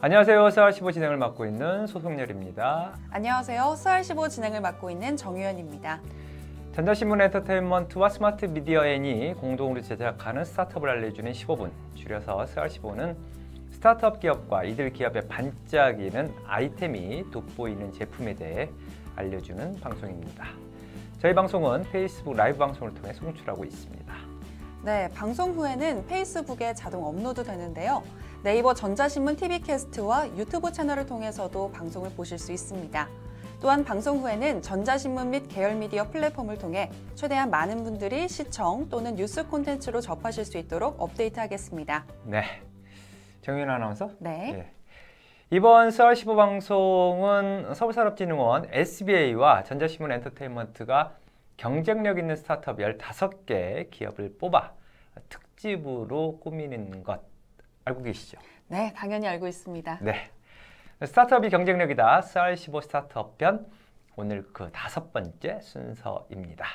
안녕하세요. 스알15 진행을 맡고 있는 소송열입니다. 안녕하세요. 스알15 진행을 맡고 있는 정유현입니다. 전자신문 엔터테인먼트와 스마트 미디어 N이 공동으로 제작하는 스타트업을 알려주는 15분, 줄여서 스알15는 스타트업 기업과 이들 기업의 반짝이는 아이템이 돋보이는 제품에 대해 알려주는 방송입니다. 저희 방송은 페이스북 라이브 방송을 통해 송출하고 있습니다. 네, 방송 후에는 페이스북에 자동 업로드 되는데요. 네이버 전자신문 TV캐스트와 유튜브 채널을 통해서도 방송을 보실 수 있습니다. 또한 방송 후에는 전자신문 및 계열 미디어 플랫폼을 통해 최대한 많은 분들이 시청 또는 뉴스 콘텐츠로 접하실 수 있도록 업데이트하겠습니다. 네, 정윤 아나운서. 네. 네. 이번 스알 15 방송은 서울산업진흥원 SBA와 전자신문 엔터테인먼트가 경쟁력 있는 스타트업 15개 기업을 뽑아 특집으로 꾸미는 것 알고 계시죠? 네, 당연히 알고 있습니다. 네. 스타트업이 경쟁력이다. 스알15 스타트업 편 오늘 그 다섯 번째 순서입니다.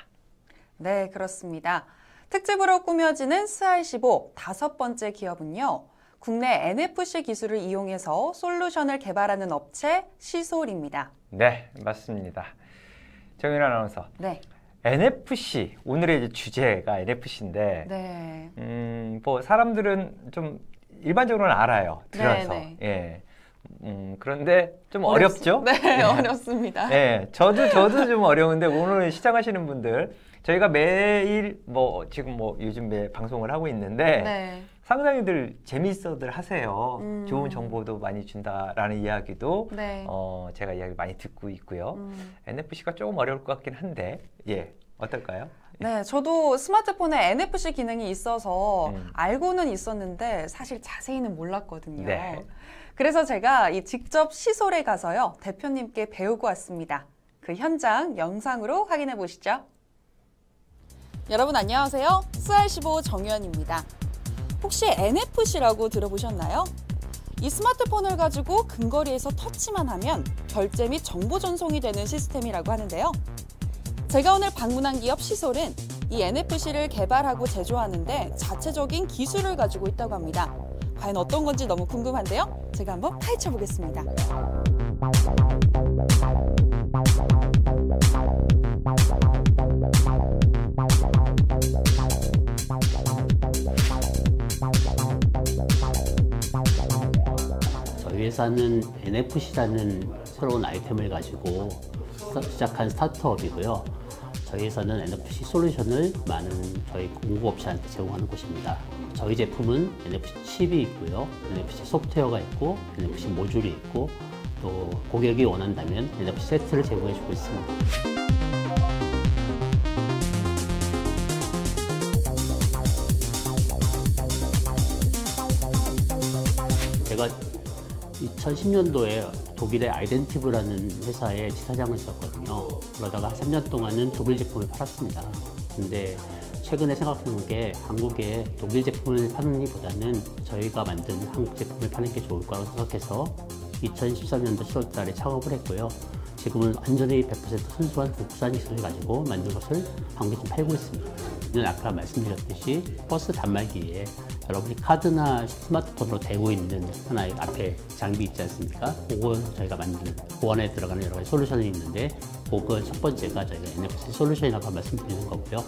네, 그렇습니다. 특집으로 꾸며지는 스알15 다섯 번째 기업은요. 국내 NFC 기술을 이용해서 솔루션을 개발하는 업체 시솔입니다. 네, 맞습니다. 정윤 아나운서. 네. NFC 오늘의 주제가 NFC인데, 네. 음, 뭐 사람들은 좀 일반적으로는 알아요. 들어서. 네, 네. 예. 음, 그런데 좀 어렵- 어렵죠? 네, 어렵습니다. 네, 저도 저도 좀 어려운데 오늘 시청하시는 분들 저희가 매일 뭐 지금 뭐 요즘 매 방송을 하고 있는데 네. 상당히들 재밌어들 하세요. 음. 좋은 정보도 많이 준다라는 이야기도 네. 어, 제가 이야기 많이 듣고 있고요. 음. NFC가 조금 어려울 것 같긴 한데 예 어떨까요? 네, 저도 스마트폰에 NFC 기능이 있어서 음. 알고는 있었는데 사실 자세히는 몰랐거든요. 네. 그래서 제가 이 직접 시솔에 가서요 대표님께 배우고 왔습니다. 그 현장 영상으로 확인해 보시죠. 여러분 안녕하세요. 스알15 정유현입니다. 혹시 NFC라고 들어보셨나요? 이 스마트폰을 가지고 근거리에서 터치만 하면 결제 및 정보 전송이 되는 시스템이라고 하는데요. 제가 오늘 방문한 기업 시솔은 이 NFC를 개발하고 제조하는데 자체적인 기술을 가지고 있다고 합니다. 과연 어떤 건지 너무 궁금한데요. 제가 한번 파헤쳐 보겠습니다. 저희 회사는 NFC라는 새로운 아이템을 가지고 스- 시작한 스타트업이고요. 저희 회사는 NFC 솔루션을 많은 저희 공급업체한테 제공하는 곳입니다. 저희 제품은 NFC 칩이 있고요. NFC 소프트웨어가 있고, NFC 모듈이 있고, 또 고객이 원한다면 NFC 세트를 제공해주고 있습니다. 제가 2010년도에 독일의 아이덴티브라는 회사에 지사장을 했었거든요. 그러다가 한 3년 동안은 독일 제품을 팔았습니다. 근데 최근에 생각하는 게 한국에 독일 제품을 파는 것보다는 저희가 만든 한국 제품을 파는 게 좋을 거라고 생각해서 2013년도 7월 달에 창업을 했고요. 지금은 완전히 100% 순수한 국산 기술을 가지고 만든 것을 한국에 좀 팔고 있습니다. 이는 아까 말씀드렸듯이 버스 단말기에 여러분이 카드나 스마트폰으로 대고 있는 하나의 앞에 장비 있지 않습니까? 그거 저희가 만든 그 안에 들어가는 여러 가지 솔루션이 있는데 그건 첫 번째가 저희가 NFC 솔루션이라고 말씀드리는 거고요.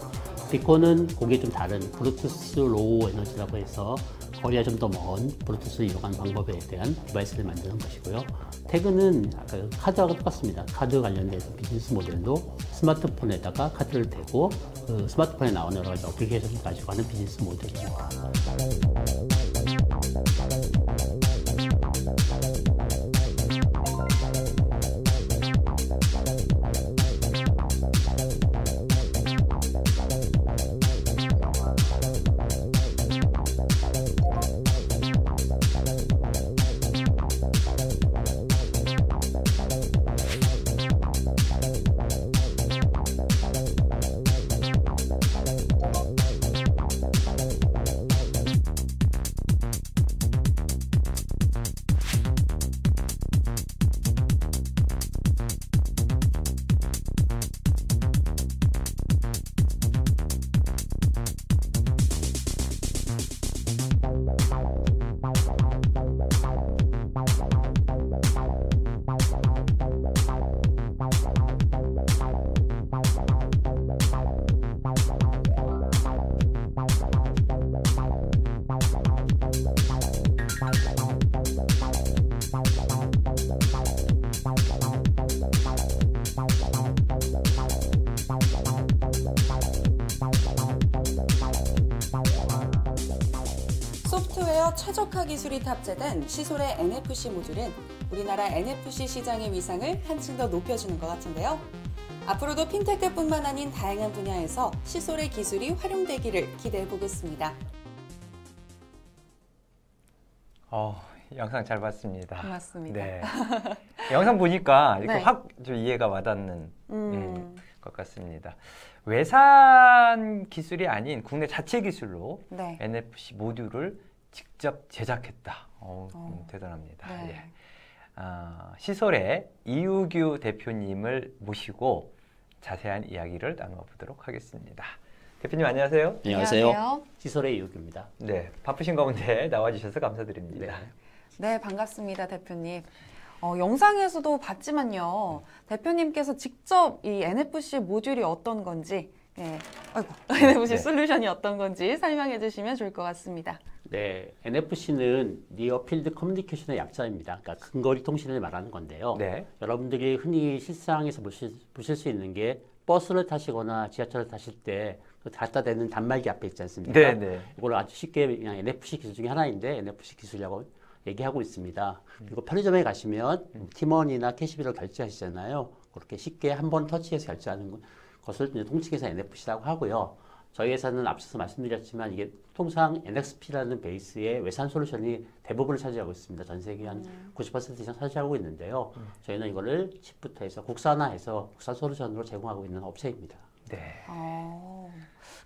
비코는 그게 좀 다른 블루투스 로우 에너지라고 해서 거리가 좀 더먼 블루투스를 이용하는 방법에 대한 디바이스를 만드는 것이고요. 태그는 아까 카드하고 똑같습니다. 카드 관련돼서 비즈니스 모델도 스마트폰에다가 카드를 대고 그 스마트폰에 나오는 여러 가지 어플리케이션을 가지고 하는 비즈니스 모델입니다. 최적화 기술이 탑재된 시솔의 NFC 모듈은 우리나라 NFC 시장의 위상을 한층 더 높여주는 것 같은데요. 앞으로도 핀테크뿐만 아닌 다양한 분야에서 시솔의 기술이 활용되기를 기대해 보겠습니다. 어, 영상 잘 봤습니다. 고맙습니다. 네. 영상 보니까 이렇게 네. 확좀 이해가 와닿는 음, 것 같습니다. 외산 기술이 아닌 국내 자체 기술로 네. NFC 모듈을 직접 제작했다. 어, 음, 어. 대단합니다. 네. 예. 아, 시솔의 이우규 대표님을 모시고 자세한 이야기를 나눠보도록 하겠습니다. 대표님 안녕하세요. 안녕하세요. 시설의 이유입니다. 네, 바쁘신 가운데 나와주셔서 감사드립니다. 네, 반갑습니다, 대표님. 어, 영상에서도 봤지만요, 대표님께서 직접 이 NFC 모듈이 어떤 건지, 네, 아이고, NFC 네. 솔루션이 어떤 건지 설명해 주시면 좋을 것 같습니다. 네, NFC는 니어 필드 커뮤니케이션의 약자입니다. 그러니까 근거리 통신을 말하는 건데요. 네. 여러분들이 흔히 실상에서 보실, 보실 수 있는 게 버스를 타시거나 지하철을 타실 때그 갖다 대는 단말기 앞에 있지 않습니까? 네, 네. 이걸 아주 쉽게 그냥 NFC 기술 중에 하나인데 NFC 기술이라고 얘기하고 있습니다. 그리고 편의점에 가시면 티머니나 캐시비를 결제하시잖아요. 그렇게 쉽게 한 번 터치해서 결제하는 것- 것을 통칭해서 NFC라고 하고요. 저희 회사는 앞서서 말씀드렸지만 이게 통상 NXP라는 베이스의 외산 솔루션이 대부분을 차지하고 있습니다. 전 세계 한 90% 이상 차지하고 있는데요. 저희는 이거를 칩부터 해서 국산화해서 국산 솔루션으로 제공하고 있는 업체입니다. 네. 어,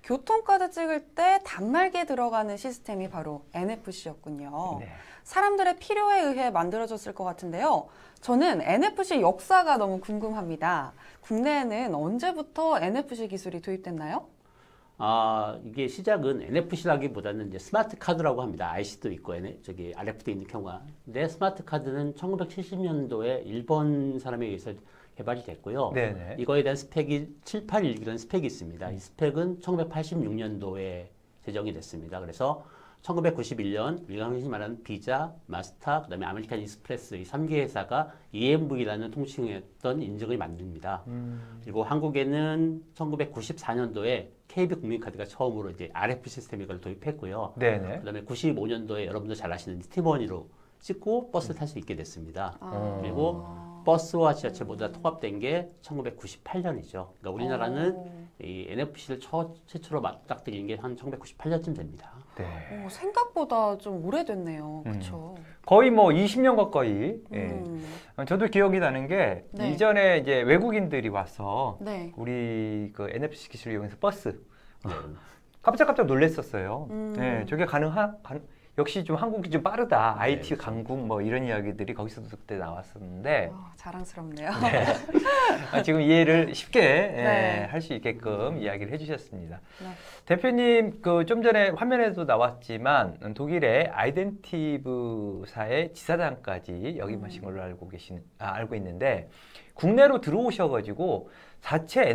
교통카드 찍을 때 단말기에 들어가는 시스템이 바로 NFC였군요. 네. 사람들의 필요에 의해 만들어졌을 것 같은데요. 저는 NFC 역사가 너무 궁금합니다. 국내에는 언제부터 NFC 기술이 도입됐나요? 아, 이게 시작은 NFC라기보다는 이제 스마트 카드라고 합니다. IC도 있고, 저기 RF도 있는 경우가. 근데 스마트 카드는 1970년도에 일본 사람에 의해서 개발이 됐고요. 네네. 이거에 대한 스펙이 7811이라는 스펙이 있습니다. 이 스펙은 1986년도에 제정이 됐습니다. 그래서 1991년 우리가 흔히 말하는 비자, 마스터, 그다음에 아메리칸 익스프레스 이 3개 회사가 EMV라는 통칭했던 인증을 만듭니다. 음, 그리고 한국에는 1994년도에 KB 국민카드가 처음으로 이제 RF 시스템 이걸 도입했고요. 네네. 그다음에 95년도에 여러분도 잘 아시는 티머니로 찍고 버스 를 탈 수 있게 됐습니다. 어. 그리고 버스와 지하철 모두 다 통합된 게 1998년이죠. 그러니까 우리나라는 오. 이 NFC를 처, 최초로 맞닥뜨린 게 한 1998년쯤 됩니다. 네. 오, 생각보다 좀 오래됐네요. 음. 그렇죠. 거의 뭐 20년 가까이. 예. 음. 어, 저도 기억이 나는 게 네. 이전에 이제 외국인들이 와서 네. 우리 그 NFC 기술을 이용해서 버스 네. 깜짝깜짝 놀랐었어요. 음. 네, 저게 가능한 가, 역시 좀 한국이 좀 빠르다. 네, IT 그렇죠. 강국 뭐 이런 이야기들이 거기서도 그때 나왔었는데 아, 자랑스럽네요. 아, 지금 이해를 쉽게 네. 할수 있게끔 이야기를 해주셨습니다. 네. 대표님 그 좀 전에 화면에도 나왔지만 독일의 아이덴티브사의 지사장까지 역임하신 걸로 알고 계신 아, 알고 있는데 국내로 들어오셔가지고 자체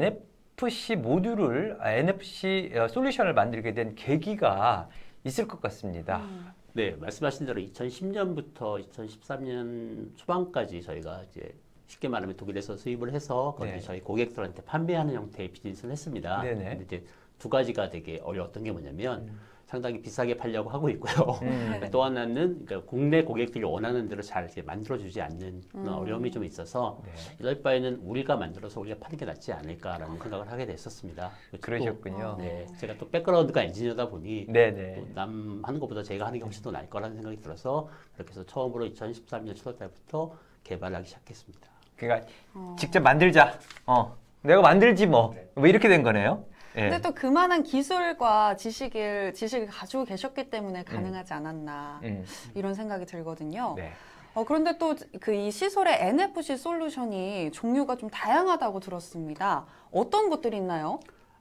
NFC 모듈을 아, NFC 어, 솔루션을 만들게 된 계기가 있을 것 같습니다. 음. 네, 말씀하신 대로 2010년부터 2013년 초반까지 저희가 이제 쉽게 말하면 독일에서 수입을 해서 거기 네. 저희 고객들한테 판매하는 형태의 비즈니스를 했습니다. 네네. 근데 이제 두 가지가 되게 어려웠던 게 뭐냐면 음. 상당히 비싸게 팔려고 하고 있고요. 음. 네. 또 하나는 그러니까 국내 고객들이 원하는 대로 잘 이렇게 만들어주지 않는 음. 어려움이 좀 있어서 네. 이럴 바에는 우리가 만들어서 우리가 파는 게 낫지 않을까라는 생각을 하게 됐었습니다. 그리고 또, 그러셨군요. 네, 제가 또 백그라운드가 엔지니어다 보니 네네. 또남 하는 것보다 제가 하는 게 훨씬 더 나을 거라는 생각이 들어서 그렇게 해서 처음으로 2013년 7월 달부터 개발하기 시작했습니다. 그러니까 어. 직접 만들자. 어, 내가 만들지 뭐. 뭐 이렇게 된 거네요. 예. 근데 또 그만한 기술과 지식을 지식을 가지고 계셨기 때문에 가능하지 않았나 음, 이런 생각이 들거든요. 네. 어, 그런데 또 그 이 시솔의 NFC 솔루션이 종류가 좀 다양하다고 들었습니다. 어떤 것들이 있나요?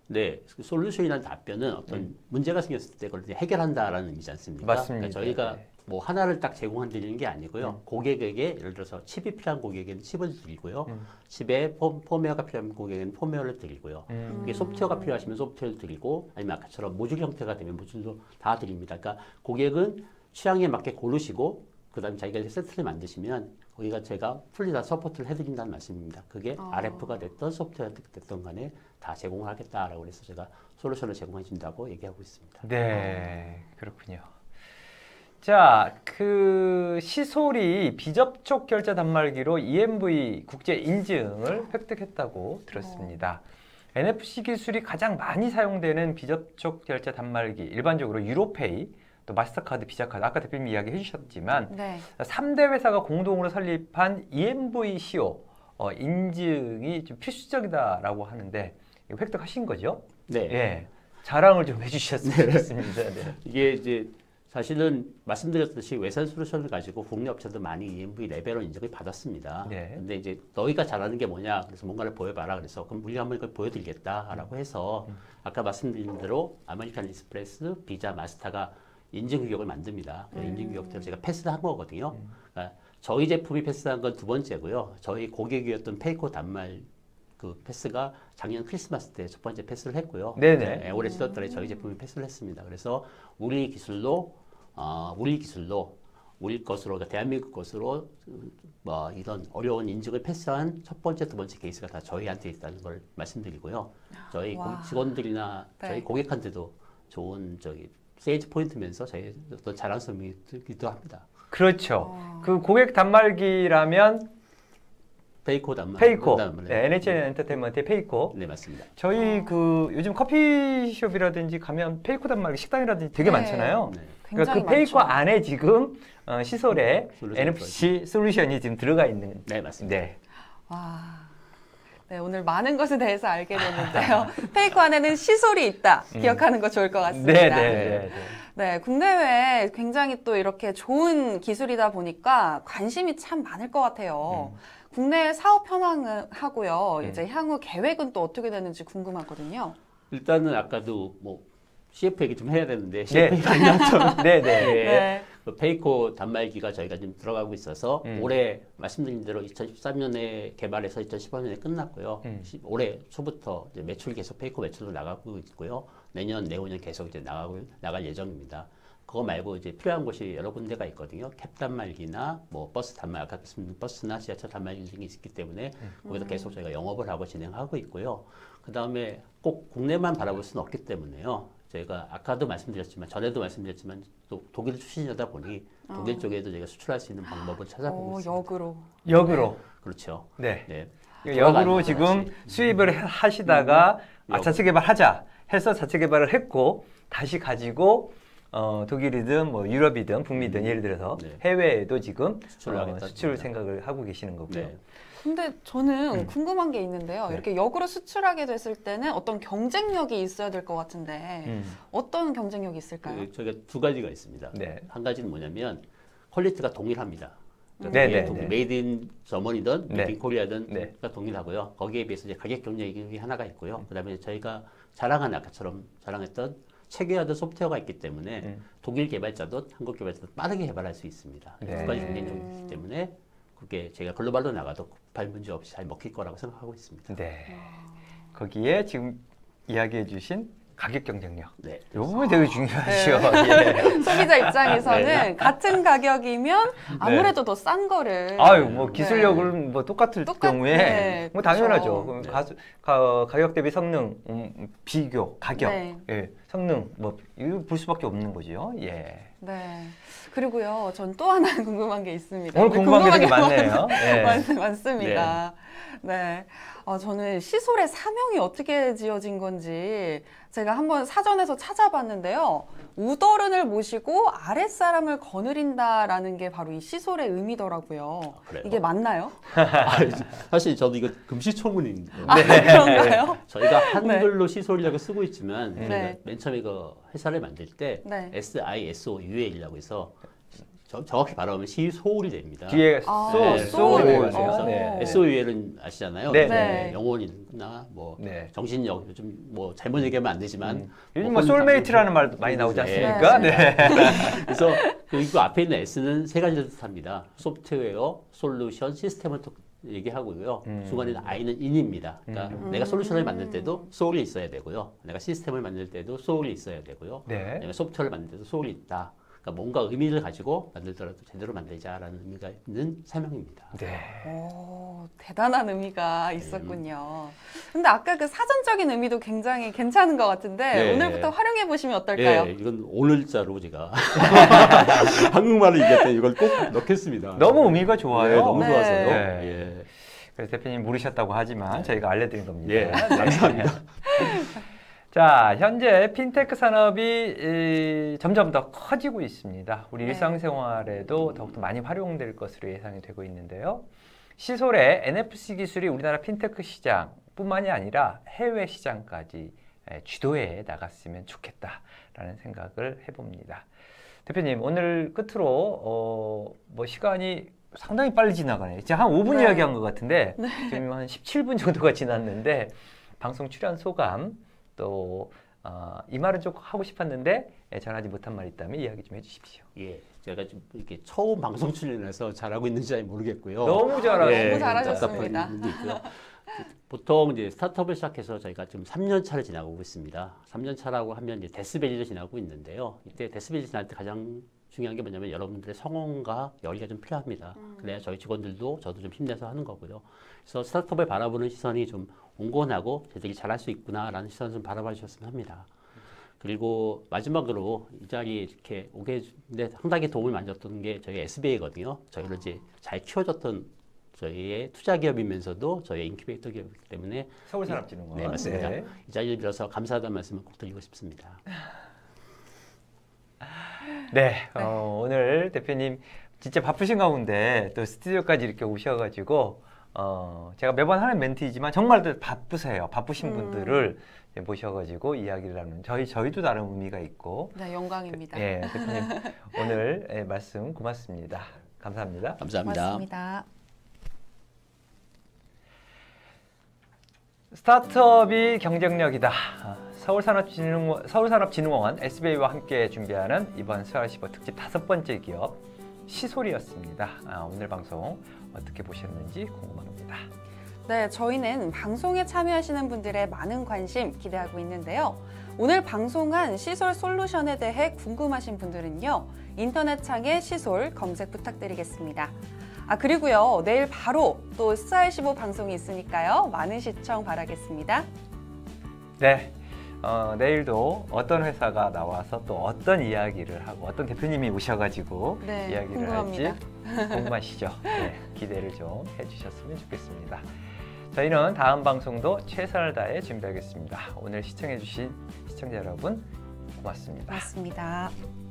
네, 그 솔루션이라는 답변은 어떤 문제가 생겼을 때 그걸 해결한다라는 의미지 않습니까? 음. 맞습니다. 그러니까 저희가 네. 뭐 하나를 딱 제공해드리는 게 아니고요. 음. 고객에게 예를 들어서 칩이 필요한 고객에게는 칩을 드리고요. 음. 칩에 폼, 폼웨어가 필요한 고객에게는 폼웨어를 드리고요. 음, 이게 소프트웨어가 필요하시면 소프트웨어를 드리고 아니면 아까처럼 모듈 형태가 되면 모듈도 다 드립니다. 그러니까 고객은 취향에 맞게 고르시고 그다음에 자기가 이제 세트를 만드시면 거기가 제가 풀리 다 서포트를 해드린다는 말씀입니다. 그게 아. RF가 됐던 소프트웨어가 됐던 간에 다 제공을 하겠다라고 해서 제가 솔루션을 제공해 준다고 얘기하고 있습니다. 네, 그렇군요. 자, 그 시솔이 비접촉 결제 단말기로 EMV 국제 인증을 획득했다고 들었습니다. NFC 기술이 가장 많이 사용되는 비접촉 결제 단말기, 일반적으로 유로페이, 또 마스터카드, 비자카드, 아까 대표님 이야기 해 주셨지만 네. 3대 회사가 공동으로 설립한 EMV 시오 어, 인증이 좀 필수적이다라고 하는데 이거 획득하신 거죠? 네. 예. 자랑을 좀 해주셨으면 좋겠습니다. 네. 이게 이제 사실은 말씀드렸듯이 외산 솔루션을 가지고 국내 업체도 많이 EMV 레벨로 인정을 받았습니다. 네. 근데 이제 너희가 잘하는 게 뭐냐? 그래서 뭔가를 보여봐라. 그래서 그럼 우리가 한번 이걸 보여드리겠다라고 해서 아까 말씀드린 대로 아메리칸 익스프레스, 비자, 마스터가 인증 규격을 만듭니다. 그 인증 규격대로 제가 패스한 거거든요. 그러니까 저희 제품이 패스한 건 두 번째고요. 저희 고객이었던 페이코 단말 그 패스가 작년 크리스마스 때 첫 번째 패스를 했고요. 네네. 네, 올해 7월달에 저희 제품이 패스를 했습니다. 그래서 우리 기술로 어, 우리 기술로 우리 것으로 그러니까 대한민국 것으로 음, 뭐 이런 어려운 인증을 패스한 첫 번째 두 번째 케이스가 다 저희한테 있다는 걸 말씀드리고요. 저희 와. 고- 직원들이나 네. 저희 고객한테도 좋은 저기 세일즈 포인트면서 저희 어떤 자랑성이 들기도 합니다. 그렇죠. 어. 그 고객 단말기라면 페이코 단말. 페이코, 단말. 네, NHN 엔터테인먼트의 페이코. 네 맞습니다. 저희 그 요즘 커피숍이라든지 가면 페이코 단말기 식당이라든지 되게 네. 많잖아요. 네. 그러니까 굉장히 그 페이코 많죠. 안에 지금 어, 시솔에 솔루션이 NFC 솔루션이 지금 들어가 있는. 네 맞습니다. 네. 와. 네, 오늘 많은 것에 대해서 알게 됐는데요. 페이커 안에는 시솔이 있다. 기억하는 거 좋을 것 같습니다. 음. 네, 네, 네, 네. 네, 국내외에 굉장히 또 이렇게 좋은 기술이다 보니까 관심이 참 많을 것 같아요. 음. 국내 사업 현황하고요. 음. 이제 향후 계획은 또 어떻게 되는지 궁금하거든요. 일단은 아까도 뭐 CF 얘기 좀 해야 되는데 네. CF 얘기 많이 하죠. 네, 네. 네. 그 페이코 단말기가 저희가 지금 들어가고 있어서 음. 올해 말씀드린 대로 2013년에 개발해서 2015년에 끝났고요. 음. 시- 올해 초부터 이제 매출 계속 페이코 매출로 나가고 있고요. 내년 내후년 계속 이제 나가고 나갈 예정입니다. 그거 말고 이제 필요한 곳이 여러 군데가 있거든요. 캡 단말기나 뭐 버스 단말 아까 말씀드린 버스나 지하철 단말기 등이 있기 때문에 거기서 계속 저희가 영업을 하고 진행하고 있고요. 그 다음에 꼭 국내만 바라볼 수는 없기 때문에요. 저희가 아까도 말씀드렸지만 전에도 말씀드렸지만 또 독일 출신이다 보니 독일 쪽에도 저희가 수출할 수 있는 방법을 찾아보고 오, 있습니다. 역으로. 역으로. 그렇죠. 네. 네. 역으로 돌아가는 지금 거지. 수입을 해- 하시다가 아, 역. 자체 개발하자 해서 자체 개발을 했고 다시 가지고 어, 독일이든 뭐 유럽이든 북미든 예를 들어서 네. 해외에도 지금 수출을 어, 수출. 생각을 하고 계시는 거고요. 네. 근데 저는 음. 궁금한 게 있는데요. 네. 이렇게 역으로 수출하게 됐을 때는 어떤 경쟁력이 있어야 될 것 같은데 음. 어떤 경쟁력이 있을까요? 그 저희가 두 가지가 있습니다. 네. 한 가지는 뭐냐면 퀄리티가 동일합니다. 그러니까 네, 네. 메이드 인 저머니든 네. 메이드 인 코리아든 네. 가 동일하고요. 거기에 비해서 이제 가격 경쟁이 하나가 있고요. 그다음에 저희가 자랑한 아까처럼 자랑했던 체계화된 소프트웨어가 있기 때문에 음. 독일 개발자도 한국 개발자도 빠르게 개발할 수 있습니다. 네. 두 가지 경쟁력이 있기 때문에 그게 제가 글로벌로 나가도 발 문제 없이 잘 먹힐 거라고 생각하고 있습니다. 네. 거기에 지금 이야기해 주신 가격 경쟁력. 네. 이 부분이 되게 중요하죠. 네. 예. 소비자 입장에서는 네. 같은 가격이면 아무래도 더싼 거를 아유, 뭐 네. 기술력은 뭐 똑같을 똑같- 경우에 네, 뭐 당연하죠. 그렇죠. 네. 가수- 가, 가 격 대비 성능, 음, 비교, 가격, 네. 예, 성능 뭐 이거 볼 수밖에 없는 거죠. 예. 네. 그리고요, 전 또 하나 궁금한 게 있습니다. 오늘 궁금한 게 되게 궁금한 많네요. 예. 많, 많습니다. 네. 어, 저는 시솔의 사명이 어떻게 지어진 건지 제가 한번 사전에서 찾아봤는데요. 우더른을 모시고 아랫사람을 거느린다라는 게 바로 이 시솔의 의미더라고요. 그래요? 이게 맞나요? 아, 사실 저도 이거 금시초문인데 아, 그런가요? 저희가 한글로 시솔이라고 쓰고 있지만 네. 맨 처음에 그 회사를 만들 때 네. SISOUL이라고 해서 저- 정확히 말하면 시소울이 됩니다. 뒤에 아, 소, 네, 소울 소울. 어. 네. SOUL은 아시잖아요. 네, 네. 영혼이나 뭐 네. 정신력 요즘 뭐 잘못 얘기하면 안 되지만 음. 요즘 뭐 혼- 솔메이트라는 말도 많이 나오지 네. 않습니까? 네. 그래서 그리고 앞에 있는 S는 세 가지를 뜻합니다. 소프트웨어, 솔루션, 시스템을 또 얘기하고요. 음. 중간에는 I는 인입니다. 그러니까 음. 내가 솔루션을 만들 때도 소울이 있어야 되고요. 내가 시스템을 만들 때도 소울이 있어야 되고요. 네. 그다음에 소프트웨어를 만들 때도 소울이 있다. 그러니까 뭔가 의미를 가지고 만들더라도 제대로 만들자라는 의미가 있는 설명입니다. 네. 오, 대단한 의미가 있었군요. 근데 아까 그 사전적인 의미도 굉장히 괜찮은 것 같은데 네. 오늘부터 활용해 보시면 어떨까요? 예, 이건 오늘자로 제가 한국말을 얘기할 때 이걸 꼭 넣겠습니다. 너무 의미가 좋아요. 네, 너무 네. 좋아서요. 네. 예. 그래서 대표님 모르셨다고 하지만 저희가 알려드린 겁니다. 예, 감사합니다. 자, 현재 핀테크 산업이 이, 점점 더 커지고 있습니다. 우리 네. 일상생활에도 더욱더 많이 활용될 것으로 예상이 되고 있는데요. 시솔의 NFC 기술이 우리나라 핀테크 시장뿐만이 아니라 해외 시장까지 에, 주도해 나갔으면 좋겠다라는 생각을 해봅니다. 대표님, 오늘 끝으로 어, 뭐 시간이 상당히 빨리 지나가네요. 지금 한 5분 네. 이야기한 것 같은데 지금 한 17분 정도가 지났는데 방송 출연 소감 또 어, 이 말은 좀 하고 싶었는데 예, 전하지 못한 말 있다면 이야기 좀 해주십시오. 예, 제가 좀 이렇게 처음 방송 출연해서 잘하고 있는지 잘 모르겠고요. 너무 잘하시고 예, 너무 잘하셨습니다. 보통 이제 스타트업을 시작해서 저희가 지금 3년 차를 지나고 있습니다. 3년 차라고 하면 이제 데스벨리를 지나고 있는데요. 이때 데스벨리 지날 때 가장 중요한 게 뭐냐면 여러분들의 성원과 열의가 좀 필요합니다. 그래야 저희 직원들도 저도 좀 힘내서 하는 거고요. 그래서 스타트업을 바라보는 시선이 좀 온건하고 쟤들이 잘할 수 있구나라는 시선을 좀 바라봐 주셨으면 합니다. 그리고 마지막으로 이 자리에 이렇게 오게 해주는데 상당히 도움을 많이 줬던 게 저희 SBA거든요. 저희를 이제 잘 키워줬던 저희의 투자 기업이면서도 저희의 인큐베이터 기업이기 때문에 서울산업진흥원. 네, 맞습니다. 네. 이 자리를 빌어서 감사하다는 말씀을 꼭 드리고 싶습니다. 네, 어, 오늘 대표님 진짜 바쁘신 가운데 또 스튜디오까지 이렇게 오셔가지고 어, 제가 매번 하는 멘트이지만 정말 또 바쁘세요. 바쁘신 음. 분들을 모셔가지고 이야기를 나누는 저희 저희도 나름 의미가 있고 네, 영광입니다. 예, 대표님 오늘 예, 말씀 고맙습니다. 감사합니다. 감사합니다. 고맙습니다. 스타트업이 경쟁력이다. 아, 서울산업진흥원, 서울산업진흥원 SBA와 함께 준비하는 이번 스와시버 특집 다섯 번째 기업 시솔이었습니다. 아, 오늘 방송 어떻게 보셨는지 궁금합니다. 네, 저희는 방송에 참여하시는 분들의 많은 관심 기대하고 있는데요. 오늘 방송한 시솔 솔루션에 대해 궁금하신 분들은요. 인터넷 창에 시솔 검색 부탁드리겠습니다. 아, 그리고요. 내일 바로 또 스알15 방송이 있으니까요. 많은 시청 바라겠습니다. 네. 어, 내일도 어떤 회사가 나와서 또 어떤 이야기를 하고 어떤 대표님이 오셔가지고 네, 이야기를 궁금합니다. 할지 궁금하시죠? 네, 기대를 좀 해주셨으면 좋겠습니다. 저희는 다음 방송도 최선을 다해 준비하겠습니다. 오늘 시청해주신 시청자 여러분 고맙습니다. 고맙습니다.